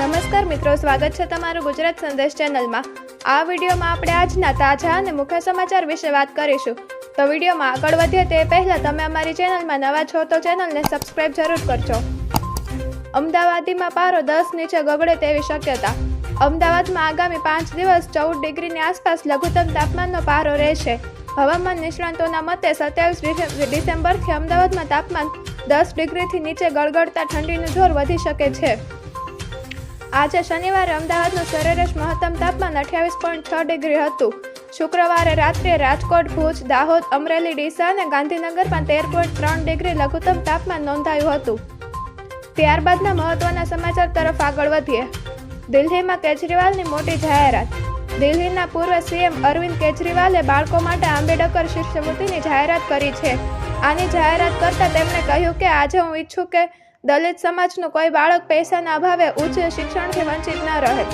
નમસ્કાર મિત્રો, સ્વાગત છે તમારું ગુજરાત સંદેશ ચેનલમાં. આ વિડીયોમાં આપણે આજના તાજા અને મુખ્ય સમાચાર વિશે વાત કરીશું. તો વિડીયોમાં આગળ વધીએ તે પહેલાં તમે અમારી ચેનલમાં નવા છો તો ચેનલને સબસ્ક્રાઇબ જરૂર કરજો. અમદાવાદીમાં પારો દસ નીચે ગગડે તેવી શક્યતા. અમદાવાદમાં આગામી પાંચ દિવસ ચૌદ ડિગ્રીની આસપાસ લઘુત્તમ તાપમાનનો પારો રહેશે. હવામાન નિષ્ણાંતોના મતે સત્યાવીસ ડિસેમ્બરથી અમદાવાદમાં તાપમાન દસ ડિગ્રીથી નીચે ગળગળતા ઠંડીનું જોર વધી શકે છે. આજે શનિવારે અમદાવાદનું સરેરાશ મહત્તમ તાપમાન અઠ્યાવીસ પોઈન્ટ છ ડિગ્રી હતું. શુક્રવારે રાત્રે રાજકોટ, ભુજ, દાહોદ, અમરેલી, ડીસા અને ગાંધીનગરમાં તેર પોઈન્ટ ત્રણ ડિગ્રી લઘુત્તમ તાપમાન નોંધાયું હતું. ત્યારબાદના મહત્વના સમાચાર તરફ આગળ વધીએ. દિલ્હીમાં કેજરીવાલની મોટી જાહેરાત. દિલ્હીના પૂર્વ સીએમ અરવિંદ કેજરીવાલે બાળકો માટે આંબેડકર શિષ્યવૃત્તિની જાહેરાત કરી છે. આની જાહેરાત કરતાં તેમણે કહ્યું કે, આજે હું ઈચ્છું કે દલિત સમાજનું કોઈ બાળક પૈસાના અભાવે ઉચ્ચ શિક્ષણથી વંચિત ન રહે.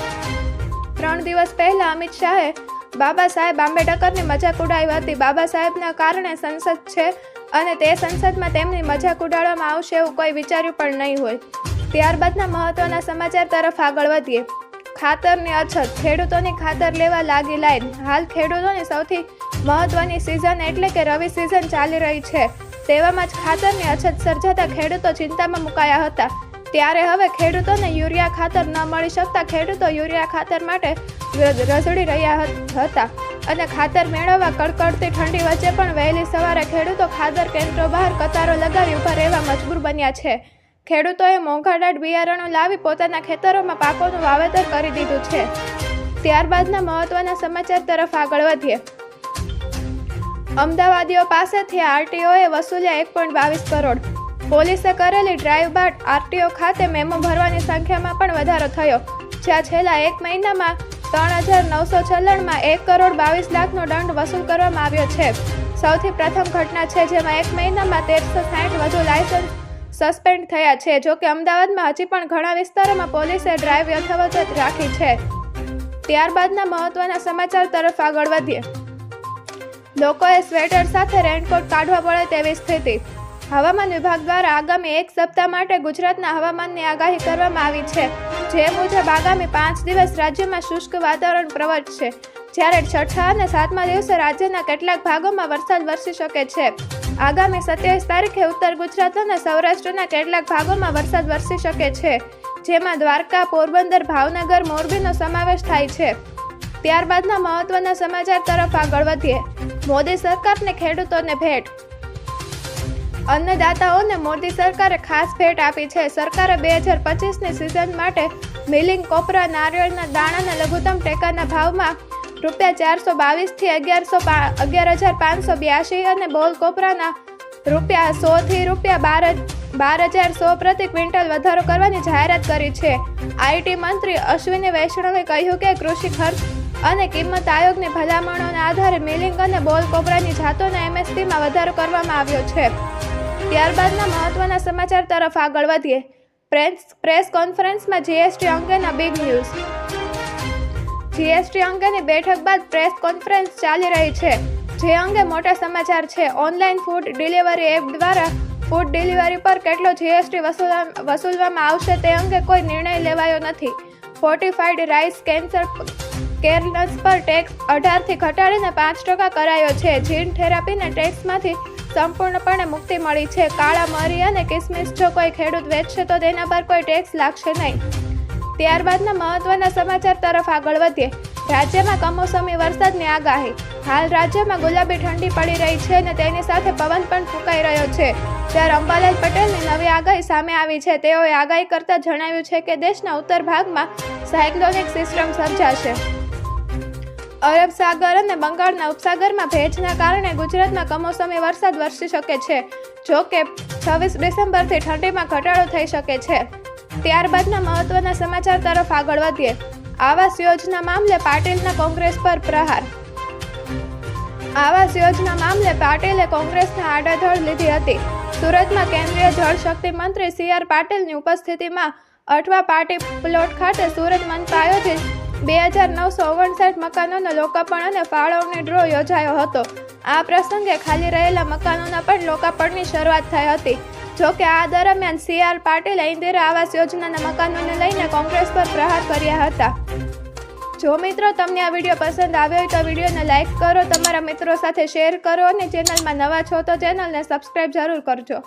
ત્રણ દિવસ પહેલા અમિત શાહે બાબા સાહેબ આંબેડકરની મજાક ઉડાવી હતી. બાબા સાહેબના કારણે સંસદ છે અને તે સંસદમાં તેમની મજાક ઉડાડવામાં આવશે એવું કોઈ વિચાર્યું પણ નહીં હોય. ત્યારબાદના મહત્વના સમાચાર તરફ આગળ વધીએ. ખાતરની અછત, ખેડૂતોની ખાતર લેવા લાગી લાઈન હાલ ખેડૂતોની સૌથી મહત્વની સિઝન એટલે કે રવિ સિઝન ચાલી રહી છે. તેવામાં જ ખાતરની અછત સર્જાતા ખેડૂતો ચિંતામાં મુકાયા હતા. ત્યારે હવે ખેડૂતોને યુરિયા ખાતર ન મળી શકતા ખેડૂતો યુરિયા ખાતર માટે રઝળી રહ્યા હતા. અને ખાતર મેળવવા કડકડતી ઠંડી વચ્ચે પણ વહેલી સવારે ખેડૂતો ખાતર કેન્દ્રો બહાર કતારો લગાવી ઊભા રહેવા મજબૂર બન્યા છે. ખેડૂતોએ મોંઘાડાટ બિયારણો લાવી પોતાના ખેતરોમાં પાકોનું વાવેતર કરી દીધું છે. ત્યારબાદના મહત્વના સમાચાર તરફ આગળ વધીએ. અમદાવાદીઓ પાસેથી આરટીઓએ વસૂલ્યા એક પોઈન્ટ બાવીસ કરોડ. પોલીસે કરેલી ડ્રાઈવ બાદ આરટીઓ ખાતે મેમો ભરવાની સંખ્યામાં પણ વધારો થયો. જ્યાં છેલ્લા એક મહિનામાં ત્રણ હજાર નવસો છલ્લણમાં એક કરોડ બાવીસ લાખનો દંડ વસૂલ કરવામાં આવ્યો છે. સૌથી પ્રથમ ઘટના છે જેમાં એક મહિનામાં તેરસો સાઠ વધુ લાયસન્સ સસ્પેન્ડ થયા છે. જોકે અમદાવાદમાં હજી પણ ઘણા વિસ્તારોમાં પોલીસે ડ્રાઈવ યથાવત રાખી છે. ત્યારબાદના મહત્વના સમાચાર તરફ આગળ વધીએ. લોકોએ સ્વેટર સાથે રેનકોટ કાઢવા પડે તેવી સ્થિતિ. હવામાન વિભાગ દ્વારા આગામી એક સપ્તાહ માટે ગુજરાતના હવામાનની આગાહી કરવામાં આવી છે, જે મુજબ આગામી પાંચ દિવસ રાજ્યમાં શુષ્ક વાતાવરણ પ્રવર્તશે જ્યારે છઠ્ઠા અને સાતમા દિવસે રાજ્યના કેટલાક ભાગોમાં વરસાદ વરસી શકે છે. આગામી સત્યાવીસ તારીખે ઉત્તર ગુજરાત અને સૌરાષ્ટ્રના કેટલાક ભાગોમાં વરસાદ વરસી શકે છે, જેમાં દ્વારકા, પોરબંદર, ભાવનગર, મોરબીનો સમાવેશ થાય છે. ત્યારબાદના મહત્વના સમાચાર તરફ આગળ વધીએ. મોદી સરકારને ખેડૂતોને ભેટ. અન્નદાતાઓને મોદી સરકારે ખાસ ભેટ આપી છે. સરકારે બે હજાર પચીસની સિઝન માટે મિલિંગ કોપરા, નારિયેળના દાણાના લઘુત્તમ ટેકાના ભાવમાં રૂપિયા ચારસો બાવીસથી અગિયારસો અગિયાર હજાર પાંચસો બ્યાસી અને બોલ કોપરાના રૂપિયા સોથી રૂપિયા બાર બાર હજાર સો પ્રતિ ક્વિન્ટલ વધારો કરવાની જાહેરાત કરી છે. આઈટી મંત્રી અશ્વિની વૈષ્ણવે કહ્યું કે કૃષિ ખર્ચ અને કિંમત આયોગની ભલામણોના આધારે મિલિંગ અને બોલ કોપરાની જાતોના એમએસપીમાં વધારો કરવામાં આવ્યો છે. ત્યારબાદના મહત્વના સમાચાર તરફ આગળ વધીએ. પ્રેસ પ્રેસ કોન્ફરન્સમાં જીએસટી અંગેના બિગ ન્યૂઝ જીએસટી અંગેની બેઠક બાદ પ્રેસ કોન્ફરન્સ ચાલી રહી છે. જે અંગે મોટા સમાચાર છે. ઓનલાઈન ફૂડ ડિલિવરી એપ દ્વારા ફૂડ ડિલિવરી પર કેટલો જીએસટી વસૂલવામાં આવશે તે અંગે કોઈ નિર્ણય લેવાયો નથી. ફોર્ટિફાઈડ રાઈસ કેન્સર કેરનસ પર ટેક્સ અઢારથી ઘટાડીને પાંચ ટકા કરાયો છે. જીન થેરાપીને ટેક્સમાંથી સંપૂર્ણપણે મુક્તિ મળી છે. કાળા મરી અને કિસમિસ જો કોઈ ખેડૂત વેચશે તો તેના પર કોઈ ટેક્સ લાગશે નહીં. ત્યારબાદના મહત્વના સમાચાર તરફ આગળ વધીએ. રાજ્યમાં કમોસમી વરસાદની આગાહી. હાલ રાજ્યમાં ગુલાબી ઠંડી પડી રહી છે અને તેની સાથે પવન પણ ફૂંકાઈ રહ્યો છે. ત્યારે અંબાલાલ પટેલની નવી આગાહી સામે આવી છે, તેઓએ આગાહી કરતા જણાવ્યું છે કે દેશના ઉત્તર ભાગમાં સાયક્લોનિક સિસ્ટમ સર્જાશે. અરબ સાગર અને બંગાળના ઉપસાગરમાં ભેજના કારણે ગુજરાતમાં કમોસમી વરસાદ વરસી શકે છે, જો કે છવ્વીસ ડિસેમ્બરથી ઠંડીમાં ઘટાડો થઈ શકે છે. ત્યારબાદના મહત્વના સમાચાર તરફ આગળ વધીએ. આવાસ યોજના મામલે પાટીલના કોંગ્રેસ પર પ્રહાર. આવાસ યોજના મામલે પાટીલે કોંગ્રેસને આડાધડ લીધી હતી. સુરતમાં કેન્દ્રીય જળશક્તિ મંત્રી સી આર પાટીલની ઉપસ્થિતિમાં અઠવા પાર્ટી પ્લોટ ખાતે સુરત મંચ આયોજિત બે હજાર નવસો ઓગણસાઠ મકાનોનો લોકાર્પણ અને ફાળવણી ડ્રો યોજાયો હતો. આ પ્રસંગે ખાલી રહેલા મકાનોના પણ લોકાર્પણની શરૂઆત થઈ હતી. જો કે આ દરમિયાન સી આર પાટીલે ઇન્દિરા આવાસ યોજનાના મકાનોને લઈને કોંગ્રેસ પર પ્રહાર કર્યા હતા. જો મિત્રો તમને આ વીડિયો પસંદ આવ્યો હોય તો વિડીયોને લાઇક કરો, તમારા મિત્રો સાથે શેર કરો અને ચેનલમાં નવા છો તો ચેનલને સબસ્ક્રાઈબ જરૂર કરજો.